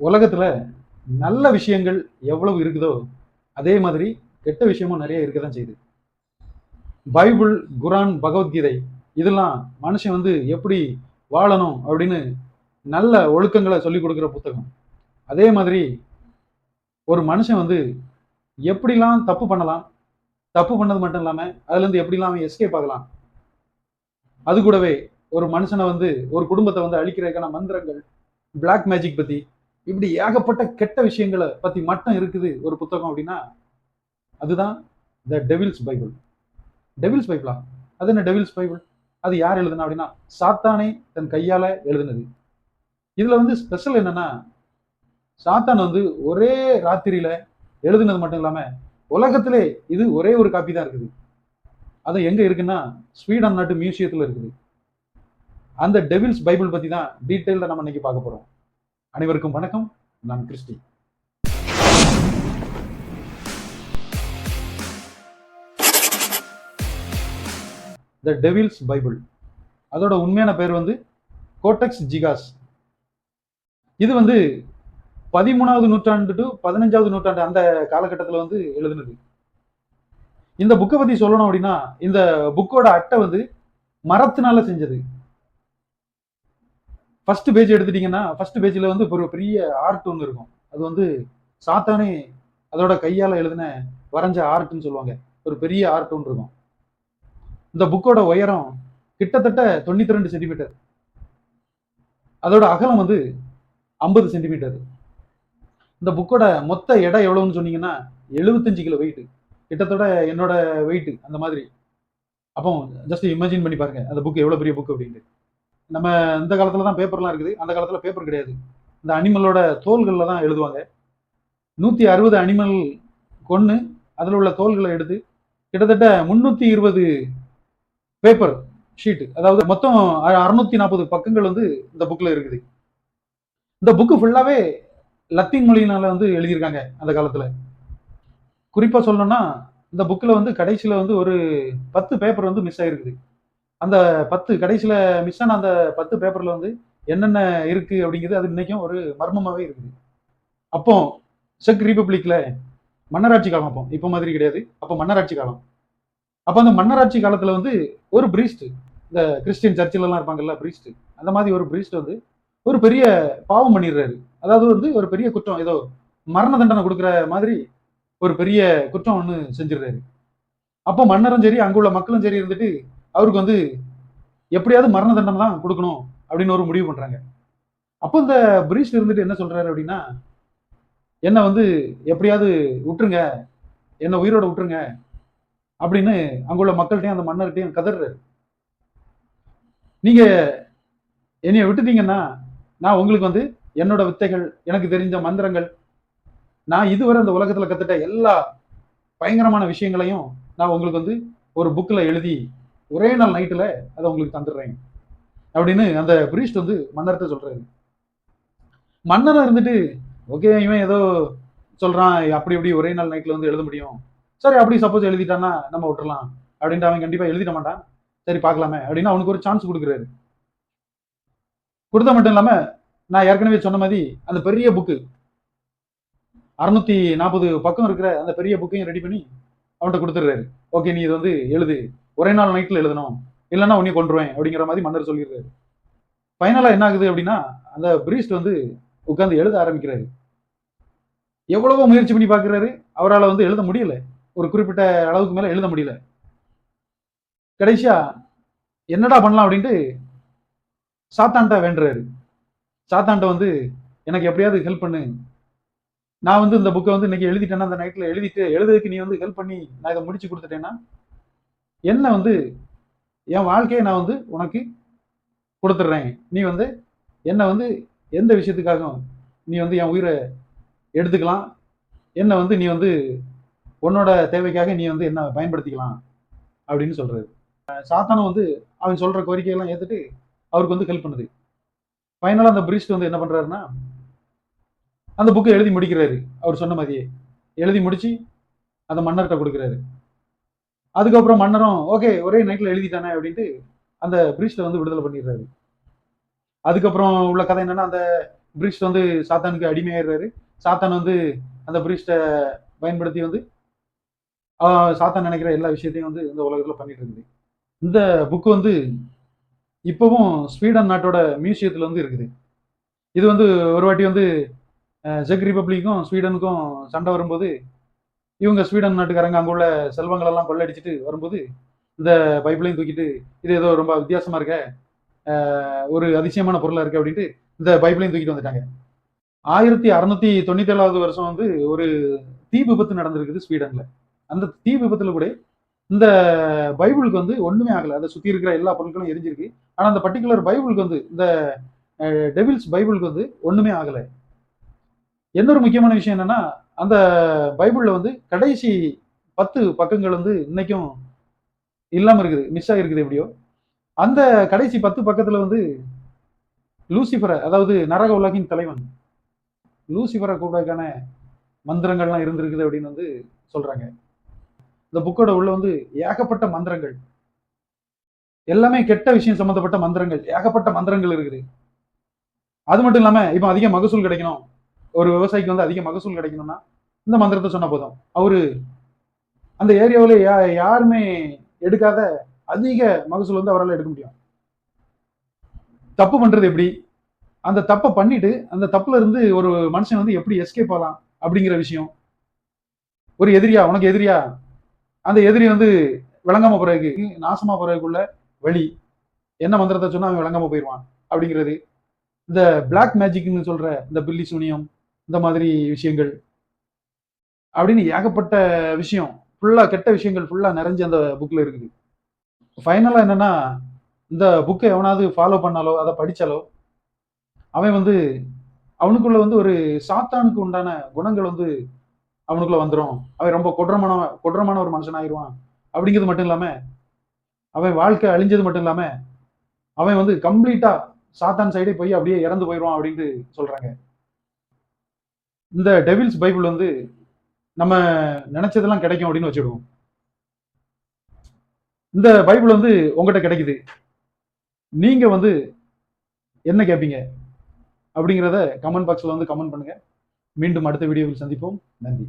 உலகத்துல நல்ல விஷயங்கள் எவ்வளவு இருக்குதோ அதே மாதிரி கெட்ட விஷயமும் நிறைய இருக்க தான் செய்யுது. பைபிள் குரான் பகவத்கீதை இதெல்லாம் மனுஷன் வந்து எப்படி வாழணும் அப்படின்னு நல்ல ஒழுக்கங்களை சொல்லி கொடுக்குற புத்தகம். அதே மாதிரி ஒரு மனுஷன் வந்து எப்படிலாம் தப்பு பண்ணலாம் தப்பு பண்ணது மட்டும் இல்லாமல் அதுலேருந்து எப்படிலாம் அவன் எஸ்கேப் ஆகலாம் அது கூடவே ஒரு மனுஷனை வந்து ஒரு குடும்பத்தை வந்து அழிக்கிறதுக்கான மந்திரங்கள் பிளாக் மேஜிக் பற்றி இப்படி ஏகப்பட்ட கெட்ட விஷயங்களை பற்றி மட்டும் இருக்குது ஒரு புத்தகம் அப்படின்னா அதுதான் த டெவில்ஸ் பைபிள் டெவில்ஸ் பைபிளா அது என்ன டெவில்ஸ் பைபிள் அது யார் எழுதுனா அப்படின்னா சாத்தானே தன் கையால எழுதுனது. இதுல வந்து ஸ்பெஷல் என்னன்னா சாத்தான் வந்து ஒரே ராத்திரியில எழுதுனது மட்டும் இல்லாம உலகத்திலே இது ஒரே ஒரு காப்பி தான் இருக்குது. அது எங்க இருக்குன்னா ஸ்வீடன் நாட்டு மியூசியத்துல இருக்குது. அந்த டெவில்ஸ் பைபிள் பத்தி தான் டீட்டெயிலில் நம்ம இன்னைக்கு பார்க்க போறோம். அனைவருக்கும் வணக்கம். நான் கிறிஸ்டி. த டெவில்ஸ் பைபிள் அதோட உண்மையான பேர் வந்து கோட்டெக்ஸ் ஜிகாஸ் இது வந்து பதிமூணாவது நூற்றாண்டு டு பதினஞ்சாவது நூற்றாண்டு அந்த காலகட்டத்தில் வந்து எழுதுனது. இந்த புக்கை பற்றி சொல்லணும் அப்படின்னா இந்த புக்கோட அட்டை வந்து மரத்தினால செஞ்சது. ஃபர்ஸ்ட் பேஜ் எடுத்துட்டீங்கன்னா ஃபர்ஸ்ட் பேஜில் வந்து ஒரு பெரிய ஆர்ட் ஒன்று இருக்கும். அது வந்து சாத்தானே அதோட கையால் எழுதின வரைஞ்ச ஆர்ட்னு சொல்லுவாங்க. ஒரு பெரிய ஆர்ட் ஒன்று இருக்கும். இந்த புக்கோட உயரம் கிட்டத்தட்ட தொண்ணூத்தி ரெண்டு சென்டிமீட்டர் அதோட அகலம் வந்து ஐம்பது சென்டிமீட்டர் இந்த புக்கோட மொத்த எடை எவ்வளவுன்னு சொன்னீங்கன்னா எழுபத்தஞ்சு கிலோ வெயிட் கிட்டத்தட்ட என்னோட வெயிட் அந்த மாதிரி. அப்போ ஜஸ்ட் இமேஜின் பண்ணி பாருங்க அந்த புக் எவ்வளோ பெரிய புக் அப்படின்ட்டு. நம்ம இந்த காலத்தில் தான் பேப்பர்லாம் இருக்குது. அந்த காலத்தில் பேப்பர் கிடையாது. இந்த அனிமலோட தோள்களில் தான் எழுதுவாங்க. நூற்றி அறுபது அனிமல் கொன்று அதில் உள்ள தோள்களை எடுத்து கிட்டத்தட்ட முந்நூற்றி இருபது பேப்பர் ஷீட்டு அதாவது மொத்தம் அறுநூத்தி நாற்பது பக்கங்கள் வந்து இந்த புக்கில் இருக்குது. இந்த புக்கு ஃபுல்லாகவே லத்தீன் மொழியினால் வந்து எழுதியிருக்காங்க அந்த காலத்தில். குறிப்பாக சொல்லணும்னா இந்த புக்கில் வந்து கடைசியில் வந்து ஒரு பத்து பேப்பர் வந்து மிஸ் ஆகிருக்குது அந்த பத்து கடைசியில் மிஸ் ஆன அந்த பத்து பேப்பரில் வந்து என்னென்ன இருக்கு அப்படிங்கிறது அது இன்றைக்கும் ஒரு மர்மமாகவே இருக்குது. அப்போ செக் ரிபப்ளிக்ல மன்னராட்சி காலம் அப்போ. இப்போ மாதிரி கிடையாது. அப்போ மன்னராட்சி காலம். அப்போ அந்த மன்னராட்சி காலத்தில் வந்து ஒரு பிரீஸ்ட் இந்த கிறிஸ்டியன் சர்ச்சிலலாம் இருப்பாங்கல்ல பிரீஸ்ட் அந்த மாதிரி ஒரு பிரீஸ்ட் வந்து ஒரு பெரிய பாவம் பண்ணிடுறாரு. அதாவது வந்து ஒரு பெரிய குற்றம் ஏதோ மரண தண்டனை கொடுக்குற மாதிரி ஒரு பெரிய குற்றம் ஒன்று செஞ்சிடுறாரு. அப்போ மன்னரும் சரி அங்குள்ள மக்களும் சரி இருந்துட்டு அவருக்கு வந்து எப்படியாவது மரண தண்டனை தான் கொடுக்கணும் அப்படின்னு ஒரு முடிவு பண்ணுறாங்க அப்போ இந்த பிரீஸ்ட் இருந்துட்டு என்ன சொல்கிறாரு அப்படின்னா என்னை வந்து எப்படியாவது விட்டுருங்க என்னை உயிரோட விட்டுருங்க அப்படின்னு அங்குள்ள மக்கள்கிட்டையும் அந்த மன்னர்கிட்டையும் கதறாரு. நீங்கள் என்னைய விட்டுட்டீங்கன்னா நான் உங்களுக்கு வந்து என்னோட வித்தைகள் எனக்கு தெரிஞ்ச மந்திரங்கள் நான் இதுவரை அந்த உலகத்தில் கற்றுட்ட எல்லா பயங்கரமான விஷயங்களையும் நான் உங்களுக்கு வந்து ஒரு புக்கில் எழுதி ஒரே நாள் நைட்டுல அதை உங்களுக்கு தந்துடுறேன். அப்படின்னு அந்த பிரீஸ்ட் வந்து மன்னர்கிட்ட சொல்றாரு. மன்னராக இருந்துட்டு ஓகே இவன் ஏதோ சொல்றான் அப்படி இப்படி ஒரே நாள் நைட்ல வந்து எழுத முடியும். சரி அப்படி சப்போஸ் எழுதிட்டான்னா நம்ம விட்டுறலாம். அப்படின்ட்டு அவன் கண்டிப்பாக எழுதிட மாட்டான். சரி பார்க்கலாமே அப்படின்னு அவனுக்கு ஒரு சான்ஸ் கொடுக்குறாரு. கொடுத்த மட்டும் இல்லாம நான் ஏற்கனவே சொன்ன மாதிரி அந்த பெரிய புக்கு அறுநூத்தி நாற்பது பக்கம் இருக்கிற அந்த பெரிய புக்கையும் ரெடி பண்ணி அவன்கிட்ட கொடுத்துடுறாரு. ஓகே நீ இது வந்து எழுது. ஒரே நாள் நைட்ல எழுதணும். இல்லைன்னா உன்னை கொண்டுருவேன் அப்படிங்கிற மாதிரி மன்னர் சொல்லிடுறாரு. ஃபைனலாக என்ன ஆகுது அப்படின்னா அந்த பிரீஸ்ட் வந்து உட்கார்ந்து எழுத ஆரம்பிக்கிறாரு. எவ்வளவோ முயற்சி பண்ணி பார்க்குறாரு. அவரால் வந்து எழுத முடியல. ஒரு குறிப்பிட்ட அளவுக்கு மேல எழுத முடியல. கடைசியா என்னடா பண்ணலாம் அப்படின்ட்டு சாத்தான்ட்ட வேண்டுறாரு. சாத்தான்ட்ட வந்து எனக்கு எப்படியாவது ஹெல்ப் பண்ணு. நான் வந்து இந்த புக்கை வந்து இன்னைக்கு எழுதிட்டேன்னா அந்த நைட்ல எழுதிட்டு எழுதுறதுக்கு நீ வந்து ஹெல்ப் பண்ணி நான் இதை முடிச்சு கொடுத்துட்டேன்னா என்ன வந்து என் வாழ்க்கையை நான் வந்து உனக்கு கொடுத்துட்றேன். நீ வந்து என்னை வந்து எந்த விஷயத்துக்காகவும் நீ வந்து என் உயிரை எடுத்துக்கலாம்? என்னை வந்து நீ வந்து உன்னோட தேவைக்காக நீ வந்து என்ன பயன்படுத்திக்கலாம்? அப்படின்னு சொல்கிறது சாத்தானம் வந்து அவன் சொல்கிற கோரிக்கையெல்லாம் ஏற்றுட்டு அவருக்கு வந்து ஹெல்ப் பண்ணுது. ஃபைனலாக அந்த பிரீஸ்ட் வந்து என்ன பண்ணுறாருன்னா அந்த புக்கை எழுதி முடிக்கிறாரு. அவர் சொன்ன மாதிரியே. எழுதி முடித்து அந்த மன்னர்கிட்ட கொடுக்குறாரு. அதுக்கப்புறம் மன்னரும் ஓகே ஒரே நைட்ல எழுதிட்டானே அப்படின்ட்டு அந்த பிரீஸ்ட்டை வந்து விடுதலை பண்ணிடுறாரு. அதுக்கப்புறம் உள்ள கதை என்னன்னா அந்த பிரீஸ்ட் வந்து சாத்தானுக்கு அடிமையாயிடுறாரு. சாத்தான் வந்து அந்த பிரீஸ்ட்டை பயன்படுத்தி வந்து சாத்தான் நினைக்கிற எல்லா விஷயத்தையும் வந்து இந்த உலகத்தில் பண்ணிட்டு இருக்குது. இந்த புக்கு வந்து இப்போவும் ஸ்வீடன் நாட்டோட மியூசியத்தில் வந்து இருக்குது. இது வந்து ஒரு வாட்டி வந்து அஹ், செக் ரிப்பப்ளிக்கும் ஸ்வீடனுக்கும் சண்டை வரும்போது இவங்க ஸ்வீடன் நாட்டுக்காரங்க அங்கே உள்ள செல்வங்களெல்லாம் கொள்ளடிச்சிட்டு வரும்போது இந்த பைபிளையும் தூக்கிட்டு இது ஏதோ ரொம்ப வித்தியாசமாக இருக்க ஒரு அதிசயமான பொருளாக இருக்கு அப்படின்ட்டு இந்த பைபிளையும் தூக்கிட்டு வந்துட்டாங்க. ஆயிரத்தி அறுநூத்தி தொண்ணூத்தி ஏழாவது வருஷம் வந்து ஒரு தீ விபத்து நடந்திருக்குது ஸ்வீடன்ல. அந்த தீ விபத்துல கூட இந்த பைபிளுக்கு வந்து ஒண்ணுமே ஆகல. அதை சுத்தி இருக்கிற எல்லா பொருட்களும் எரிஞ்சிருக்கு. ஆனா அந்த பர்டிகுலர் பைபிளுக்கு வந்து இந்த டெவில்ஸ் பைபிளுக்கு வந்து ஒண்ணுமே ஆகல. இன்னொரு முக்கியமான விஷயம் என்னன்னா அந்த பைபிளில் வந்து கடைசி பத்து பக்கங்கள் வந்து இன்னைக்கும் இல்லாமல் இருக்குது மிஸ் ஆகிருக்குது எப்படியோ. அந்த கடைசி பத்து பக்கத்தில் வந்து லூசிஃபரை அதாவது நரக உலகின் தலைவன் லூசிஃபரை கூடக்கான மந்திரங்கள்லாம் இருந்திருக்குது அப்படின்னு வந்து சொல்கிறாங்க இந்த புக்கோட உள்ள வந்து ஏகப்பட்ட மந்திரங்கள். எல்லாமே கெட்ட விஷயம் சம்மந்தப்பட்ட மந்திரங்கள் ஏகப்பட்ட மந்திரங்கள் இருக்குது. அது மட்டும் இல்லாமல் இப்போ அதிக மகசூல் கிடைக்கணும். ஒரு விவசாயிக்கு வந்து அதிக மகசூல் கிடைக்கணும்னா இந்த மந்திரத்தை சொன்ன போதும். அவரு அந்த ஏரியாவில் யா யாருமே எடுக்காத அதிக மகசூல் வந்து அவரால் எடுக்க முடியும். தப்பு பண்றது எப்படி? அந்த தப்பை பண்ணிட்டு அந்த தப்புல இருந்து ஒரு மனுஷன் வந்து எப்படி எஸ்கேப் ஆகலாம் அப்படிங்கிற விஷயம். ஒரு எதிரியா உனக்கு எதிரியா? அந்த எதிரி வந்து விளங்காம போறதுக்கு நாசமா போறதுக்குள்ள வழி. என்ன மந்திரத்தை சொன்னா அவன் விளங்காம போயிடுவான் அப்படிங்கிறது. இந்த பிளாக் மேஜிக்னு சொல்ற இந்த பில்லி சூனியம் இந்த மாதிரி விஷயங்கள். அப்படின்னு ஏகப்பட்ட விஷயம் ஃபுல்லாக கெட்ட விஷயங்கள் ஃபுல்லாக நிறைஞ்சு அந்த புக்கில் இருக்குது. ஃபைனலாக என்னென்னா இந்த புக்கை எவனாவது ஃபாலோ பண்ணாலோ அதை படித்தாலோ அவன் வந்து அவனுக்குள்ள வந்து ஒரு சாத்தானுக்கு உண்டான குணங்கள் வந்து அவனுக்குள்ள வந்துடும் அவன் ரொம்ப கொடரமான கொடரமான ஒரு மனுஷன் ஆயிடுவான். அப்படிங்கிறது மட்டும் இல்லாமல் அவன் வாழ்க்கை அழிஞ்சது மட்டும் இல்லாமல் அவன் வந்து கம்ப்ளீட்டாக சாத்தான் சைடே போய் அப்படியே இறந்து போயிடுவான் அப்படின்ட்டு சொல்கிறாங்க இந்த டெவில்ஸ் பைபிள் வந்து நம்ம நினைச்சதெல்லாம் கிடைக்கும் அப்படின்னு வச்சுடுவோம் இந்த பைபிள் வந்து உங்ககிட்ட கிடைக்குது. நீங்க வந்து என்ன கேட்பீங்க அப்படிங்கிறத கமெண்ட் பாக்ஸில் வந்து கமெண்ட் பண்ணுங்க. மீண்டும் அடுத்த வீடியோவில் சந்திப்போம். நன்றி.